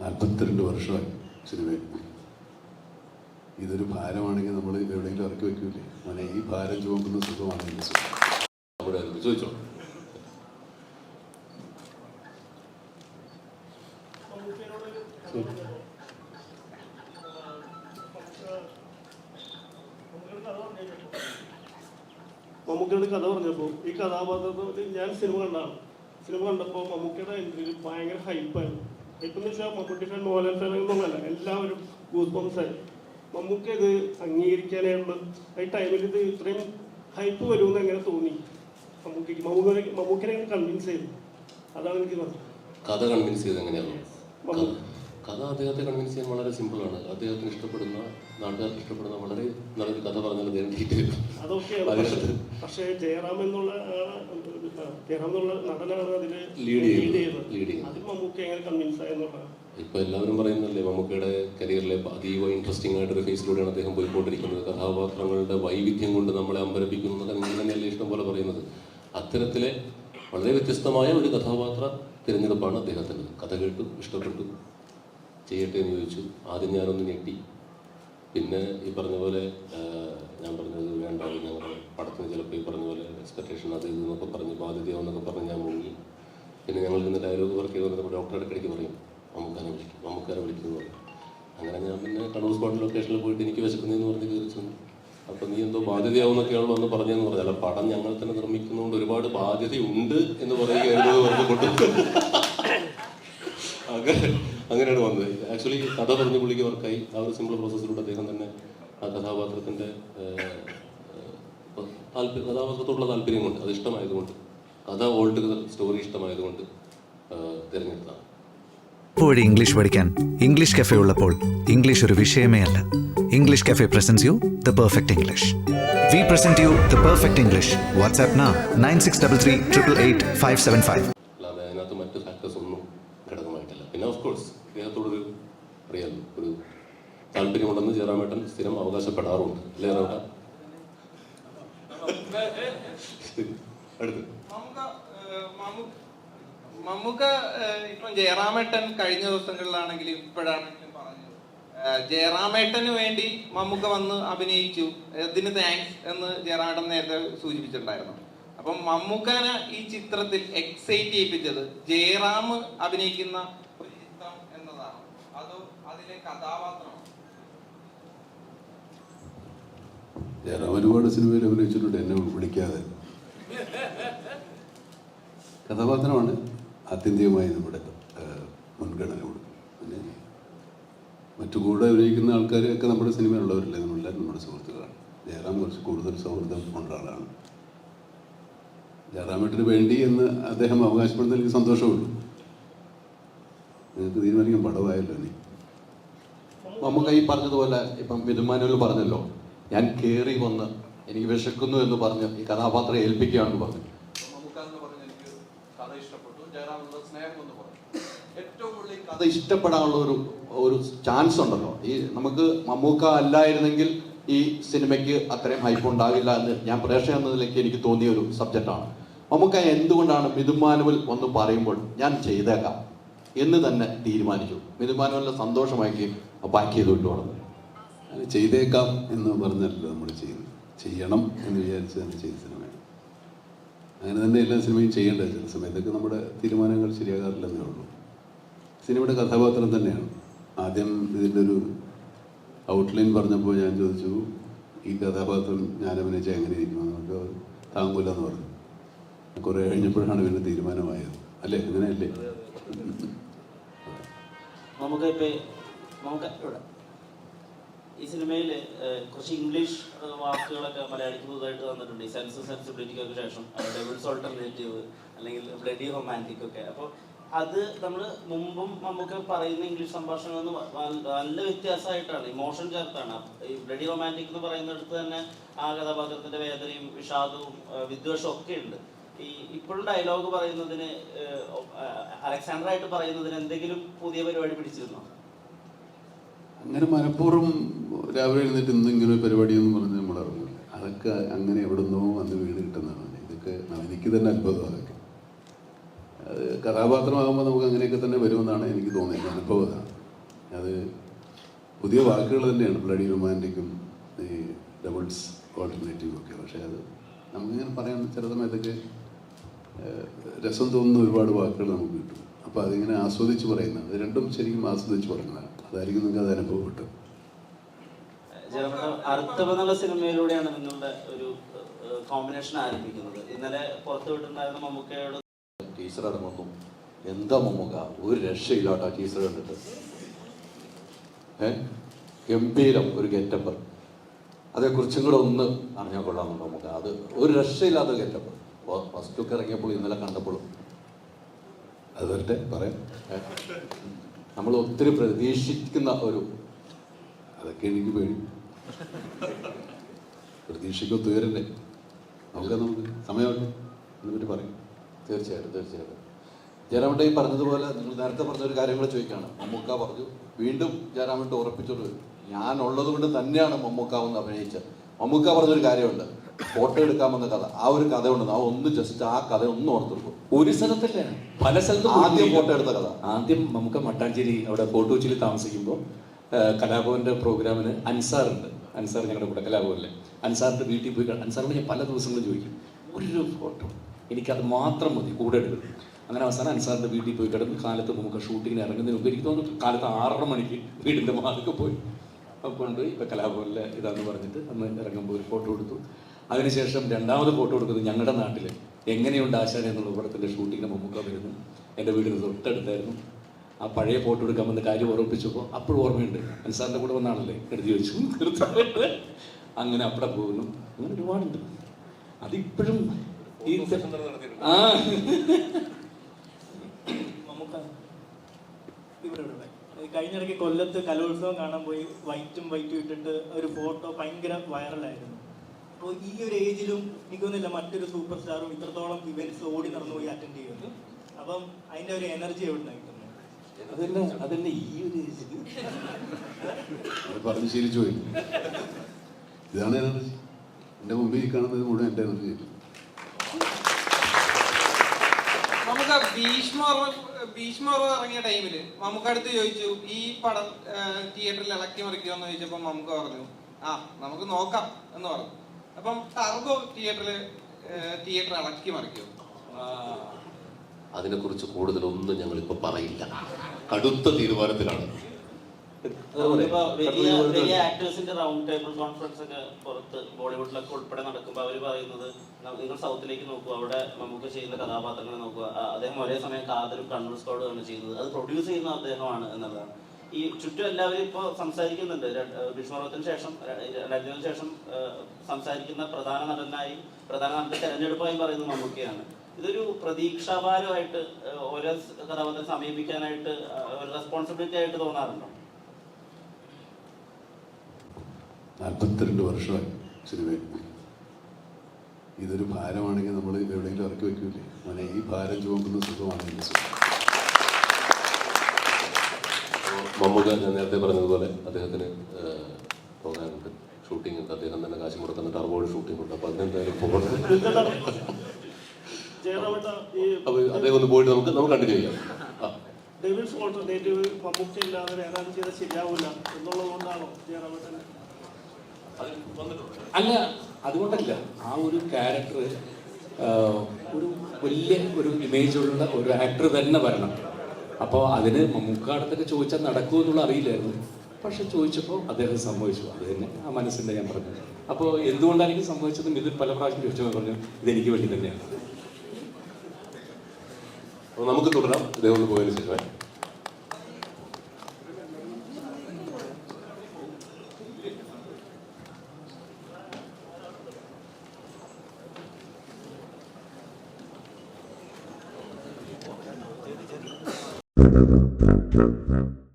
നാൽപ്പത്തിരണ്ട് വർഷമായി സിനിമയിൽ. ഇതൊരു ഭാരമാണെങ്കിൽ നമ്മൾ എവിടെയെങ്കിലും ഇറക്കി വെക്കൂലേ? അങ്ങനെ ഈ ഭാരം ചുമക്കുന്ന സുഖമാണ് എന്റെ സുഖം. അവിടെ ചോദിച്ചോ മമ്മൂക്കയുടെ കഥ പറഞ്ഞപ്പോൾ ഈ കഥാപാത്രത്തിൽ ഞാൻ സിനിമ കണ്ടാണ്. സിനിമ കണ്ടപ്പോൾ മമ്മൂക്കയുടെ എൻട്രിയിൽ ഭയങ്കര ഹൈപ്പായിരുന്നു ഹൈപ്പ് എന്ന് വെച്ചാൽ മമ്മൂട്ടി ഫാൻ മോഹൻലാൽ ഫാൻ എന്നൊന്നല്ല എല്ലാവരും ഗൂസ് ബംസ് ആയി. മമ്മൂക്ക ഇത് ഉള്ളൂ ഈ ടൈമിൽ ഇത് ഇത്രയും ഹൈപ്പ് വരുമെന്ന് എങ്ങനെ തോന്നി. മമ്മൂക്കയ്ക്ക് മമ്മൂക്കിനെ കൺവിൻസ് ചെയ്തു. അതാണ് എനിക്ക് പറഞ്ഞത്. കഥ കൺവിൻസ് ചെയ്ത് എങ്ങനെയാണ് കഥ അദ്ദേഹത്തെ കൺവിൻസ് ചെയ്യാൻ വളരെ സിമ്പിളാണ് അദ്ദേഹത്തിന് ഇഷ്ടപ്പെടുന്ന നാട്ടുകാർക്ക് ഇഷ്ടപ്പെടുന്ന വളരെ നല്ലൊരു കഥ പറഞ്ഞാൽ അദ്ദേഹം ഡീറ്റെയിൽ അതൊക്കെയാണ് പക്ഷേ- ജയറാം എന്നുള്ള ജയറാം എന്നുള്ള നടനാണ് അതിൽ Lead ചെയ്യുന്നത്. മമ്മൂക്ക എങ്ങനെ കൺവിൻസ് ഇപ്പൊ എല്ലാവരും പറയുന്നല്ലേ മമ്മൂക്കയുടെ കരിയറിലെ അതീവ ഇൻട്രസ്റ്റിംഗ് ആയിട്ടൊരു ഫേസിലൂടെയാണ് അദ്ദേഹം പോയിക്കൊണ്ടിരിക്കുന്നത്. കഥാപാത്രങ്ങളുടെ വൈവിധ്യം കൊണ്ട് നമ്മളെ അമ്പരപ്പിക്കുന്നു എന്നൊക്കെ നിങ്ങൾ തന്നെയല്ലേ ഇഷ്ടം പോലെ പറയുന്നത്. അത്തരത്തിലെ വളരെ വ്യത്യസ്തമായ ഒരു കഥാപാത്ര തിരഞ്ഞെടുപ്പാണ് അദ്ദേഹത്തിന് കഥ കേട്ടു ഇഷ്ടപ്പെട്ടു. ചെയ്യട്ടെ എന്ന് ചോദിച്ചു. ആദ്യം ഞാനൊന്ന് ഞെട്ടി. പിന്നെ ഈ പറഞ്ഞ പോലെ ഞാൻ പറഞ്ഞത് വേണ്ട ഞങ്ങൾ പടത്തിന് ചിലപ്പോൾ ഈ പറഞ്ഞ പോലെ എക്സ്പെക്ടേഷൻ അത് ഇത് എന്നൊക്കെ പറഞ്ഞ് ബാധ്യതയാവെന്നൊക്കെ പറഞ്ഞ് ഞാൻ മുങ്ങി. പിന്നെ ഞങ്ങൾ ഇന്ന് ഡയലോഗ് വർക്ക് ചെയ്ത് വന്നപ്പോൾ ഡോക്ടറെ ഇടയ്ക്കിടയ്ക്ക് പറയും മമ്മൂക്കാനെ വിളിക്കും മമ്മൂക്കാനെ വിളിക്കുന്നു പറയും. അങ്ങനെ ഞാൻ പിന്നെ കണ്ണൂർ സ്പോട്ട് ലൊക്കേഷനിൽ പോയിട്ട് എനിക്ക് വിശക്കുന്നതെന്ന് പറഞ്ഞ് കയറി ചെന്നു അപ്പം നീ എന്തോ ബാധ്യതയാവുന്നൊക്കെയാണല്ലോ എന്ന് പറഞ്ഞതെന്ന് പറഞ്ഞു. അല്ല പടം ഞങ്ങൾ തന്നെ നിർമ്മിക്കുന്നതുകൊണ്ട് ഒരുപാട് ബാധ്യതയുണ്ട് എന്ന് പറയുകയായിരുന്നു പറഞ്ഞ് കൊണ്ട് അങ്ങനെ അങ്ങനെയാണ് വന്നത്. ആക്ച്വലി കഥ പറഞ്ഞ് പുള്ളിക്ക് വർക്കായി. ആ ഒരു സിമ്പിൾ പ്രോസസ്സിലൂടെ അദ്ദേഹം തന്നെ ആ കഥാപാത്രത്തിന്റെ താല്പര്യം കഥാപാത്രത്തോടുള്ള താല്പര്യം കൊണ്ട് അത് ഇഷ്ടമായതുകൊണ്ട് കഥ ഓൾഡ് സ്റ്റോറി ഇഷ്ടമായതുകൊണ്ട് തിരഞ്ഞെടുത്താണ് ഇപ്പോഴും ഇംഗ്ലീഷ് പഠിക്കാൻ ഇംഗ്ലീഷ് കഫേ ഉള്ളപ്പോൾ ഇംഗ്ലീഷ് ഒരു വിഷയമേ അല്ല. English cafe presents you the perfect English we present you the perfect English WhatsApp nine six double three triple eight five seven five താല്പര്യമുണ്ടെന്ന് ജയറാമേട്ടൻ സ്ഥിരം അവകാശപ്പെടാറുണ്ട്. അല്ലേ റോട്ട അടുത്ത്. മമ്മൂക്ക ഇപ്പം ജയറാമേട്ടൻ കഴിഞ്ഞ ദിവസങ്ങളിലാണെങ്കിലും ഇപ്പോഴാണെങ്കിലും പറഞ്ഞു ജയറാമേട്ടന് വേണ്ടി മമ്മൂക്ക വന്ന് അഭിനയിച്ചു. ഇതിന് താങ്ക്സ് എന്ന് ജയറാമേട്ടൻ നേരത്തെ സൂചിപ്പിച്ചിട്ടുണ്ടായിരുന്നു. അപ്പം മമ്മൂക്കനെ ഈ ചിത്രത്തിൽ എക്സൈറ്റ് ചെയ്യിപ്പിച്ചത് ജയറാം അഭിനയിക്കുന്ന ഒരു ചിത്രം എന്നതാണ്. അതോ അതിലെ കഥാപാത്രമാണ്? ഞാൻ ഒരുപാട് സിനിമയിൽ അഭിനയിച്ചിട്ടുണ്ട് എന്നെ വിളിക്കാതെ. കഥാപാത്രമാണ് ആത്യന്തികമായി നമ്മുടെ മുൻഗണന കൊടുക്കും പിന്നെ മറ്റു കൂടെ അഭിനയിക്കുന്ന ആൾക്കാരെയൊക്കെ നമ്മുടെ സിനിമയിലുള്ളവരല്ലേ? നമ്മളെല്ലാവരും നമ്മുടെ സുഹൃത്തുക്കളാണ്. ജയറാം കുറച്ച് കൂടുതൽ സൗഹൃദം കൊണ്ട ആളാണ്. ജയറാമേട്ടിന് വേണ്ടി എന്ന് അദ്ദേഹം അവകാശപ്പെടുന്ന എനിക്ക് സന്തോഷമുള്ളൂ നിങ്ങൾക്ക് തീരുമാനിക്കാൻ പടവായല്ലോ നീ. നമുക്ക് ഈ പറഞ്ഞതുപോലെ ഇപ്പം വിധുമാനുവൽ പറഞ്ഞല്ലോ ഞാൻ കയറി വന്ന് എനിക്ക് വിശക്കുന്നു എന്ന് പറഞ്ഞ് ഈ കഥാപാത്രം ഏൽപ്പിക്കുകയാണെന്ന് പറഞ്ഞു. ഏറ്റവും കൂടുതൽ കഥ ഇഷ്ടപ്പെടാനുള്ള ഒരു ഒരു ചാൻസ് ഉണ്ടല്ലോ. ഈ നമുക്ക് മമ്മൂക്ക അല്ലായിരുന്നെങ്കിൽ ഈ സിനിമയ്ക്ക് അത്രയും ഹൈപ്പ് ഉണ്ടാവില്ല എന്ന് ഞാൻ പ്രേക്ഷകൻ എന്നതിലേക്ക് എനിക്ക് തോന്നിയ ഒരു സബ്ജക്റ്റാണ് മമ്മൂക്ക എന്തുകൊണ്ടാണ് മിഥുമാനുവൽ ഒന്ന് പറയുമ്പോൾ ഞാൻ ചെയ്തേക്കാം എന്ന് തന്നെ തീരുമാനിച്ചു. മിഥുമാനുവലിനെ സന്തോഷമാക്കി പാക്ക് ചെയ്തു അത് ചെയ്തേക്കാം എന്ന് പറഞ്ഞല്ലോ നമ്മൾ ചെയ്യുന്നത്. ചെയ്യണം എന്ന് വിചാരിച്ച് തന്നെ ചെയ്ത സിനിമയാണ്. അങ്ങനെ തന്നെ എല്ലാ സിനിമയും ചെയ്യേണ്ടത് ചില സമയത്തൊക്കെ നമ്മുടെ തീരുമാനങ്ങൾ ശരിയാകാറില്ലെന്നേ ഉള്ളൂ. സിനിമയുടെ കഥാപാത്രം തന്നെയാണ്. ആദ്യം ഇതിന്റെ ഒരു ഔട്ട്ലൈൻ പറഞ്ഞപ്പോൾ ഞാൻ ചോദിച്ചു ഈ കഥാപാത്രം ഞാൻ അഭിനയിച്ചാൽ എങ്ങനെ ഇരിക്കുമെന്ന് നമുക്ക് താങ്ങൂലെന്ന് പറഞ്ഞു. കുറേ കഴിഞ്ഞപ്പോഴാണ് ഇവന്റെ തീരുമാനമായത്. അല്ലേ? അങ്ങനെയല്ലേ? നമുക്ക് നമുക്ക് ഇവിടെ ഈ സിനിമയിൽ കുറച്ച് ഇംഗ്ലീഷ് വാക്കുകളൊക്കെ മലയാളിക്ക് പുതുതായിട്ട് തന്നിട്ടുണ്ട് ഈ സെൻസ് സെൻസിബിലിറ്റിക്കൊക്കെ ശേഷം ഡബിൾസ് ഓൾട്ടർനേറ്റീവ് അല്ലെങ്കിൽ ബ്ലഡി റൊമാന്റിക് ഒക്കെ. അപ്പോൾ അത് നമ്മൾ മുമ്പും നമുക്ക് പറയുന്ന ഇംഗ്ലീഷ് സംഭാഷണം നല്ല വ്യത്യാസമായിട്ടാണ് ഇമോഷൻ ചേർത്താണ്. ബ്ലഡി റൊമാന്റിക് എന്ന് പറയുന്നിടത്ത് തന്നെ ആ കഥാപാത്രത്തിന്റെ വേദനയും വിഷാദവും വിദ്വേഷവും ഒക്കെ ഉണ്ട്. ഈ ഇപ്പോഴും ഡയലോഗ് പറയുന്നതിന് അലക്സാണ്ടർ ആയിട്ട് പറയുന്നതിന് എന്തെങ്കിലും പുതിയ പരിപാടി പിടിച്ചിരുന്നോ? അങ്ങനെ മനഃപൂർവം രാവിലെ എഴുന്നേറ്റ് ഇന്ന് ഇങ്ങനെ ഒരു പരിപാടിയെന്ന് പറഞ്ഞ് നമ്മൾ ഇറങ്ങില്ല അതൊക്കെ അങ്ങനെ എവിടെ നിന്നോ വന്ന് വീട് കിട്ടുന്നതാണ്. ഇതൊക്കെ എനിക്ക് തന്നെ അത്ഭുതം അതൊക്കെ. അത് കഥാപാത്രമാകുമ്പോൾ നമുക്ക് അങ്ങനെയൊക്കെ തന്നെ വരുമെന്നാണ് എനിക്ക് തോന്നിയത്. അനുഭവതാണ്. അത് പുതിയ വാക്കുകൾ തന്നെയാണ്. ബ്ലഡി റൊമാന്റിക്കും ഈ ഡബിൾസ് ഓൾട്ടർനേറ്റീവും ഒക്കെ. പക്ഷേ അത് നമുക്കിങ്ങനെ പറയാൻ ചില സമയത്തൊക്കെ രസം തോന്നുന്ന ഒരുപാട് വാക്കുകൾ നമുക്ക് കിട്ടും. അപ്പോൾ അതിങ്ങനെ ആസ്വദിച്ച് പറയുന്നത് അത് രണ്ടും ശരിക്കും ആസ്വദിച്ച് പറയുന്നതാണ്. അതായിരിക്കും നിങ്ങൾക്ക് അത് അനുഭവപ്പെട്ടു അർത്ഥം എന്നുള്ള സിനിമയിലൂടെയാണ് നിങ്ങളുടെ ഒരു കോമ്പിനേഷൻ ആരംഭിക്കുന്നത്. ഇന്നലെ മമ്മൂക്കയോട് ടീച്ചർ ഇറങ്ങുന്നു എന്താ മമ്മൂക്ക? ഒരു രക്ഷയില്ലാട്ടോ ടീച്ചർ കണ്ടിട്ട്. ഗംഭീരം ഒരു ഗെറ്റപ്പ് അതേക്കുറിച്ചും കൂടെ ഒന്ന് അറിഞ്ഞാൽ കൊള്ളാമെന്നുണ്ട് നമുക്ക് അത് ഒരു രക്ഷയില്ലാത്ത ഗെറ്റപ്പ് ഫസ്റ്റ് ലുക്ക് ഇറങ്ങിയപ്പോൾ ഇന്നലെ കണ്ടപ്പോഴും. അത് വരട്ടെ പറയാം. നമ്മൾ ഒത്തിരി പ്രതീക്ഷിക്കുന്ന ഒരു അതൊക്കെ എനിക്ക് പേടി. പ്രതീക്ഷയ്ക്ക് തീരണ്ടേ നമുക്ക് നമുക്ക് സമയമുണ്ട്. എന്നിട്ട് പറയും. തീർച്ചയായിട്ടും തീർച്ചയായിട്ടും. ജയറാമേട്ട ഈ പറഞ്ഞതുപോലെ നിങ്ങൾ നേരത്തെ പറഞ്ഞ ഒരു കാര്യം കൂടെ ചോദിക്കുകയാണ് മമ്മൂക്ക പറഞ്ഞു വീണ്ടും ജയറാമേട്ട ഉറപ്പിച്ചോണ്ട് ഞാൻ ഉള്ളത് കൊണ്ട് തന്നെയാണ് മമ്മൂക്കാവെന്ന് എന്ന് അഭിനയിച്ചത്. മമ്മൂക്ക പറഞ്ഞൊരു കാര്യമുണ്ട്. ഫോട്ടോ എടുക്കാമെന്ന കഥ ആ ഒരു കഥ ഉണ്ട് ആ ഒന്ന് ജസ്റ്റ് ആ കഥ ഒന്ന് ഓർത്തെടുക്കും ഒരു സ്ഥലത്തല്ല? പല സ്ഥലത്തും ആദ്യം. ഫോട്ടോ എടുത്ത കഥ. ആദ്യം നമുക്ക് മട്ടാഞ്ചേരി അവിടെ ഫോർട്ട് കൊച്ചിയിൽ താമസിക്കുമ്പോൾ കലാഭവന്റെ പ്രോഗ്രാമിന് അൻസാറുണ്ട്. അൻസാർ ഞങ്ങളുടെ കൂടെ കലാഭവനിലെ. അൻസാറിന്റെ വീട്ടിൽ പോയി അൻസാറിനോട് ഞാൻ പല ദിവസങ്ങളും ചോദിക്കും ഒരു ഫോട്ടോ എനിക്കത് മാത്രം മതി കൂടെ എടുക്കും. അങ്ങനെ അവസാനം അൻസാറിന്റെ വീട്ടിൽ പോയി കിടന്ന് കാലത്ത് നമുക്ക് ഷൂട്ടിങ്ങിന് ഇറങ്ങുന്നതിന് മുമ്പ് എനിക്ക് തോന്നുന്നു കാലത്ത് ആറര മണിക്ക് വീടിന്റെ മാർക്ക് പോയി. അപ്പോൾ കൊണ്ടുപോയി ഇപ്പം കലാഭവനിലെ ഇതാന്ന് പറഞ്ഞിട്ട് അന്ന് ഇറങ്ങുമ്പോൾ ഒരു ഫോട്ടോ എടുത്തു. അതിനുശേഷം രണ്ടാമത് ഫോട്ടോ എടുക്കുന്നത് ഞങ്ങളുടെ നാട്ടിൽ എങ്ങനെയുണ്ട് ആശാൻ എന്നുള്ള പടത്തിന്റെ ഷൂട്ടിങ്ങിന് മുമ്പ് വരുന്നു. എന്റെ വീടിന് തൊട്ടടുത്തായിരുന്നു. ആ പഴയ ഫോട്ടോ എടുക്കാമെന്ന് കാര്യം ഓർമ്മിപ്പിച്ചപ്പോൾ അപ്പോഴും ഓർമ്മയുണ്ട്. അൻസാറിന്റെ കൂടെ വന്നാണല്ലേ എടുത്തു വെച്ചു അങ്ങനെ അവിടെ പോകുന്നു. അങ്ങനെ ഒരുപാടുണ്ട്. അതിപ്പോഴും ഈ ആ. കഴിഞ്ഞിടയ്ക്ക് കൊല്ലത്ത് കലോത്സവം കാണാൻ പോയി. വൈറ്റും വൈറ്റും ഇട്ടിട്ട് ഒരു ഫോട്ടോ ഭയങ്കര വൈറലായിരുന്നു. അപ്പോൾ ഈ ഒരു ഏജിലും എനിക്കൊന്നുമില്ല മറ്റൊരു സൂപ്പർ സ്റ്റാറും ഇത്രത്തോളം ഇവന്റ്സ് ഓടി നടന്നു പോയി അറ്റൻഡ് ചെയ്യുന്നു അപ്പം അതിന്റെ ഒരു എനർജി എവിടെ കിട്ടുന്നത് അതന്നെ അതന്നെ ഈ ഒരു ഏജിൽ പറഞ്ഞ് ശീലിച്ചു പോയി. ഇതാണ് എനർജി എന്റെ മുമ്പിൽ കാണുന്നത് മുഴുവൻ എന്റെ എനർജി നമുക്ക് ഭീഷ്മ ഭീഷ്മ ഇറങ്ങിയ ടൈമിൽ നമുക്ക് അടുത്ത് ചോദിച്ചു ഈ പടം തിയേറ്ററിൽ ഇളക്കി മറിക്കുമോ എന്ന് ചോദിച്ചപ്പോ നമുക്ക് പറഞ്ഞു ആ നമുക്ക് നോക്കാം എന്ന് പറഞ്ഞു. അപ്പം ടർബോ തിയേറ്ററിൽ തിയേറ്റർ അടക്കി മറിക്കും? അതിനെക്കുറിച്ച് കൂടുതലൊന്നും ഞങ്ങൾ ഇപ്പൊ പറയില്ല. കടുത്ത തീരുമാനത്തിലാണ്. വലിയ ആക്ടേഴ്സിന്റെ റൗണ്ട് ടേബിൾ കോൺഫറൻസ് ഒക്കെ പുറത്ത് ബോളിവുഡിലൊക്കെ ഉൾപ്പെടെ നടക്കുമ്പോൾ അവർ പറയുന്നത് നിങ്ങൾ സൗത്തിലേക്ക് നോക്കൂ അവിടെ നമുക്ക് ചെയ്യുന്ന കഥാപാത്രങ്ങളെ നോക്കുക അദ്ദേഹം ഒരേ സമയം കാതലും കണ്ണൂർ സ്കോഡുമാണ് ചെയ്യുന്നത്. അത് പ്രൊഡ്യൂസ് ചെയ്യുന്ന അദ്ദേഹമാണ് എന്നുള്ളതാണ്. ഈ ചുറ്റും എല്ലാവരും ഇപ്പോൾ സംസാരിക്കുന്നുണ്ട്. ഭീഷ്മർവത്തിന് ശേഷം രജനിന് ശേഷം സംസാരിക്കുന്ന പ്രധാന നടനായി പ്രധാന നടന്റെ തെരഞ്ഞെടുപ്പായി പറയുന്നത് മമ്മൂക്കയാണ്. ഇതൊരു പ്രതീക്ഷാഭാരമായിട്ട് ഓരോ കഥാപാത്രം സമീപിക്കാനായിട്ട് ഒരു റെസ്പോൺസിബിലിറ്റി ആയിട്ട് തോന്നാറുണ്ടോ? നാൽപ്പത്തിരണ്ട് വർഷമായി സിനിമയിൽ. ഇതൊരു ഭാരമാണെങ്കിൽ നമ്മൾ എവിടെയെങ്കിലും ഇറക്കി വെക്കൂലേ അങ്ങനെ ഈ ഭാരം ചുമക്കുന്ന സുഖമാണ് എന്റെ സുഖം. മമ്മൂക്ക ഞാൻ നേരത്തെ പറഞ്ഞതുപോലെ അദ്ദേഹത്തിന് പോകാനുണ്ട്. ഷൂട്ടിംഗ് ഉണ്ട് അദ്ദേഹം തന്നെ കാശ് കൊടുക്കുന്ന ടർബോൾ ഷൂട്ടിംഗ് ഉണ്ട്. അപ്പോൾ അതിനെന്തായാലും പോകണം അപ്പോൾ അദ്ദേഹം ഒന്ന് പോയിട്ട് നമുക്ക് നമുക്ക് കണ്ടിന്യൂ ചെയ്യാം. ആ. ഡെവിൾസ് ഓൾട്ടർനേറ്റീവ് മമ്മൂക്ക ഇല്ലാതെ ചെയ്താൽ ശരിയാവില്ല ജയറാമേട്ടൻ? അല്ല അതുകൊണ്ടല്ല. ആ ഒരു ക്യാരക്ടർ ഒരു വലിയ ഒരു ഇമേജുള്ള ഒരു ആക്ടർ തന്നെ വരണം. അപ്പോൾ അതിന് മമ്മൂക്കാടത്തൊക്കെ ചോദിച്ചാൽ നടക്കുമോ എന്നുള്ള അറിയില്ലായിരുന്നു. പക്ഷെ ചോദിച്ചപ്പോൾ അദ്ദേഹം സംഭവിച്ചു അത് തന്നെ ആ മനസ്സിന്റെ ഞാൻ പറഞ്ഞു. അപ്പോൾ എനിക്ക് സംഭവിച്ചതും ഇതിൽ പല പ്രാവശ്യം ചോദിച്ചു പറഞ്ഞു ഇതെനിക്ക് വേണ്ടി തന്നെയാണ്. അപ്പോൾ നമുക്ക് തുടരാം. ഇദ്ദേഹം ഒന്ന് പോയതിനു ശേഷം I never.